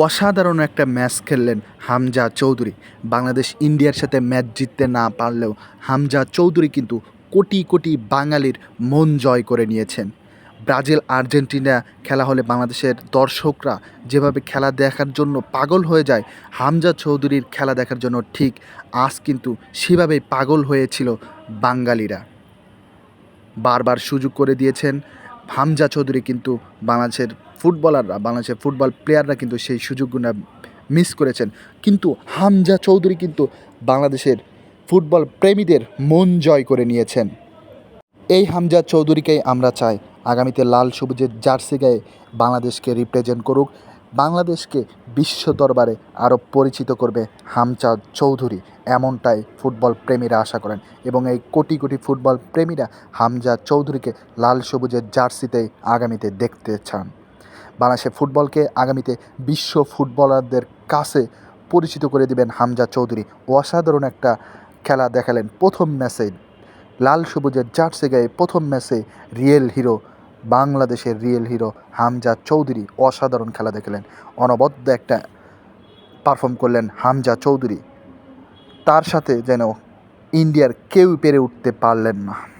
অসাধারণ একটা ম্যাচ খেললেন হামজা চৌধুরী। বাংলাদেশ ইন্ডিয়ার সাথে ম্যাচ জিততে না পারলেও হামজা চৌধুরী কিন্তু কোটি কোটি বাঙালির মন জয় করে নিয়েছেন। ব্রাজিল, আর্জেন্টিনা খেলা হলে বাংলাদেশের দর্শকরা যেভাবে খেলা দেখার জন্য পাগল হয়ে যায়, হামজা চৌধুরীর খেলা দেখার জন্য ঠিক আজ কিন্তু সেভাবেই পাগল হয়েছিল বাঙালিরা। বারবার সুযোগ করে দিয়েছেন হামজা চৌধুরী কিন্তু বাংলাদেশের ফুটবলাররা, বাংলাদেশের ফুটবল প্লেয়াররা কিন্তু সেই সুযোগগুলো মিস করেছেন। কিন্তু হামজা চৌধুরী কিন্তু বাংলাদেশের ফুটবল প্রেমীদের মন জয় করে নিয়েছেন। এই হামজা চৌধুরীকেই আমরা চাই আগামীতে লাল সবুজের জার্সি গায়ে বাংলাদেশকে রিপ্রেজেন্ট করুক। বাংলাদেশকে বিশ্ব দরবারে আরও পরিচিত করবে হামজা চৌধুরী, এমনটাই ফুটবল প্রেমীরা আশা করেন। এবং এই কোটি কোটি ফুটবল প্রেমীরা হামজা চৌধুরীকে লাল সবুজের জার্সিতেই আগামীতে দেখতে চান। বাংলাদেশের ফুটবলকে আগামীতে বিশ্ব ফুটবলারদের কাছে পরিচিত করে দিবেন হামজা চৌধুরী। অসাধারণ একটা খেলা দেখালেন প্রথম ম্যাচে। লাল সবুজের জার্সি গায়ে প্রথম ম্যাচে রিয়েল হিরো বাংলাদেশের রিয়েল হিরো হামজা চৌধুরী অসাধারণ খেলা দেখলেন। অনবদ্য একটা পারফর্ম করলেন হামজা চৌধুরী। তার সাথে যেন ইন্ডিয়ার কেউ পেরে উঠতে পারলেন না।